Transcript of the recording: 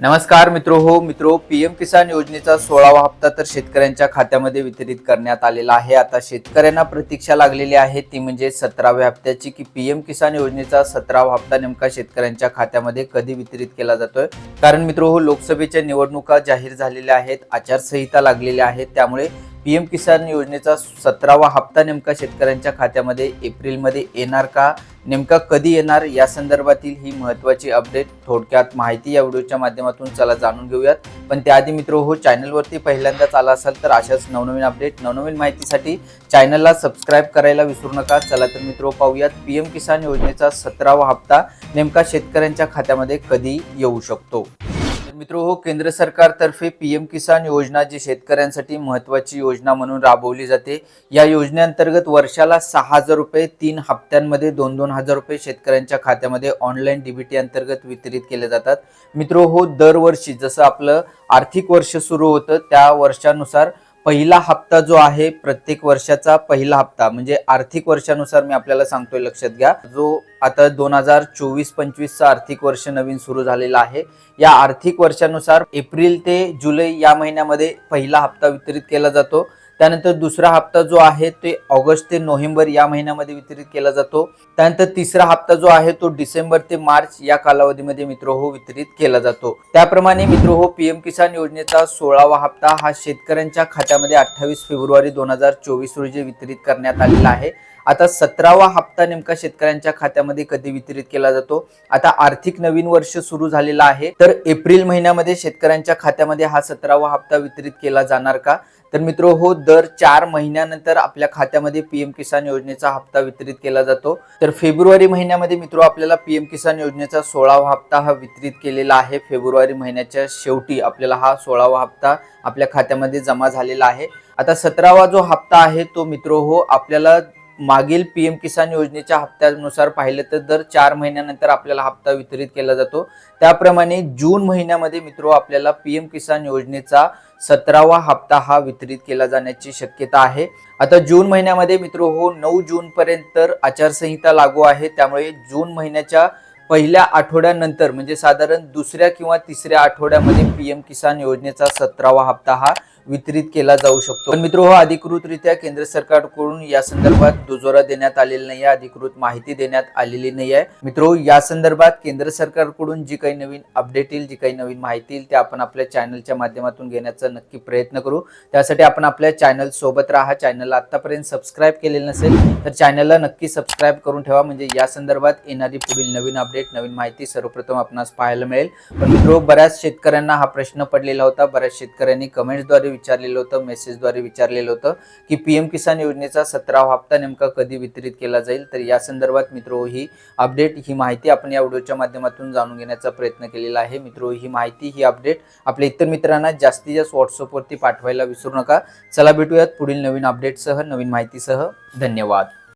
नमस्कार मित्रो हो मित्रो पीएम किसान योजनेचा सोळावा हप्ता तर शेतकऱ्यांच्या खात्यामध्ये वितरित करण्यात आलेला आहे. आता शेतकऱ्यांना प्रतीक्षा लागलेली आहे ती म्हणजे सतराव्या हप्त्याची की पीएम किसान योजनेचा सतरावा हप्ता नेमका शेतकऱ्यांच्या खात्यामध्ये कधी वितरित केला जातोय? कारण मित्रो हो लोकसभेच्या निवडणुका जाहीर झालेल्या आहेत आचारसंहिता लागलेल्या आहेत त्यामुळे पीएम किसान योजनेचा सतरावा हप्ता नेमका शेतकऱ्यांच्या खात्यामध्ये एप्रिलमध्ये येणार का? नेमका कधी येणार? या संदर्भातील ही महत्त्वाची अपडेट थोडक्यात माहिती या व्हिडिओच्या माध्यमातून चला जाणून घेऊयात. पण त्याआधी मित्र हो चॅनलवरती पहिल्यांदाच आला असाल तर अशाच नवनवीन अपडेट नवनवीन माहितीसाठी चॅनलला सबस्क्राईब करायला विसरू नका. चला तर मित्र हो, पाहूयात पीएम किसान योजनेचा सतरावा हप्ता नेमका शेतकऱ्यांच्या खात्यामध्ये कधी येऊ शकतो? मित्र हो केंद्र सरकारतर्फे पी एम किसान योजना जी शेतकऱ्यांसाठी महत्वाची योजना म्हणून राबवली जाते या योजनेअंतर्गत वर्षाला सहा हजार रुपये तीन हप्त्यांमध्ये दोन दोन हजार रुपये शेतकऱ्यांच्या खात्यामध्ये ऑनलाईन डीबीटी अंतर्गत वितरित केले जातात. मित्र हो दरवर्षी जसं आपलं आर्थिक वर्ष सुरू होतं त्या वर्षानुसार पहिला हप्ता जो आहे प्रत्येक वर्षाचा पहिला हप्ता म्हणजे आर्थिक वर्षानुसार मी आपल्याला सांगतोय लक्षात घ्या. जो आता दोन हजार चोवीस पंचवीसचा आर्थिक वर्ष नवीन सुरू झालेला आहे या आर्थिक वर्षानुसार एप्रिल ते जुलै या महिन्यामध्ये पहिला हप्ता वितरित केला जातो. त्यानंतर दुसरा हप्ता जो आहे ते ऑगस्ट ते नोव्हेंबर या महिन्यामध्ये वितरित केला जातो. त्यानंतर तिसरा हप्ता जो आहे तो डिसेंबर ते मार्च या कालावधीमध्ये मित्र हो वितरित केला जातो. त्याप्रमाणे मित्र हो पीएम किसान योजनेचा सोळावा हप्ता हा शेतकऱ्यांच्या खात्यामध्ये अठ्ठावीस फेब्रुवारी दोन हजार चोवीस रोजी वितरित करण्यात आलेला आहे. आता सतरावा हप्ता नेमका शेतकऱ्यांच्या खात्यामध्ये कधी वितरित केला जातो? आता आर्थिक नवीन वर्ष सुरू झालेला आहे. तर एप्रिल महिन्यामध्ये शेतकऱ्यांच्या खात्यामध्ये हा सतरावा हप्ता वितरित केला जाणार का? तर मित्रो हो दर चार महिन्यानंतर आपल्या खात्यामध्ये पीएम किसान योजनेचा हप्ता वितरित केला जातो. तर फेब्रुवारी महिन्यामध्ये मित्र आपल्याला पीएम किसान योजनेचा सोळावा हप्ता हा वितरित केलेला आहे. फेब्रुवारी महिन्याच्या शेवटी आपल्याला हा सोळावा हप्ता आपल्या खात्यामध्ये जमा झालेला आहे. आता सतरावा जो हप्ता आहे तो मित्रो हो आपल्याला मागील पी एम किसान योजनेच्या हप्त्यानुसार पाहिलं तर दर चार महिन्यानंतर आपल्याला हप्ता वितरित केला जातो. त्याप्रमाणे जून महिन्यामध्ये मित्रो आपल्याला पी एम किसान योजनेचा सतरावा हप्ता हा वितरित केला जाण्याची शक्यता आहे. आता जून महिन्यामध्ये मित्रो हो नऊ जून पर्यंत आचारसंहिता लागू आहे. त्यामुळे जून महिन्याच्या पहिल्या आठवड्यानंतर म्हणजे साधारण दुसऱ्या किंवा तिसऱ्या आठवड्यामध्ये पी एम किसान योजनेचा सतरावा हप्ता हा वितरित केला जाऊ शकतो. पण मित्र हो अधिकृतरित्या केंद्र सरकारकडून या संदर्भात दुजोरा देण्यात आलेला नाही आहे अधिकृत माहिती देण्यात आलेली नाही आहे मित्रो हो, या संदर्भात केंद्र सरकारकडून जी काही नवीन अपडेट येईल जी काही नवीन माहिती येईल ते आपण आपल्या चॅनलच्या माध्यमातून घेण्याचा नक्की प्रयत्न करू. त्यासाठी आपण आपल्या चॅनल सोबत राहा. चॅनलला आतापर्यंत सबस्क्राईब केलेलं नसेल तर चॅनलला नक्की सबस्क्राईब करून ठेवा. म्हणजे या संदर्भात येणारी पुढील नवीन अपडेट नवीन माहिती सर्वप्रथम आपणास पाहायला मिळेल. पण मित्रो हो, बऱ्याच शेतकऱ्यांना हा प्रश्न पडलेला होता. बऱ्याच शेतकऱ्यांनी कमेंट्सद्वारे विचारलेलं होतं मेसेजद्वारे विचारलेलं होतं की पी एम किसान योजनेचा सतरावा हप्ता नेमका कधी वितरित केला जाईल? तर या संदर्भात मित्रो ही अपडेट ही माहिती आपण या व्हिडिओच्या माध्यमातून जाणून घेण्याचा प्रयत्न केलेला आहे. मित्रो ही माहिती ही अपडेट आपल्या इतर मित्रांना जास्तीत जास्त व्हॉट्सअपवरती पाठवायला विसरू नका. चला भेटूयात पुढील नवीन अपडेटसह नवीन माहितीसह. धन्यवाद.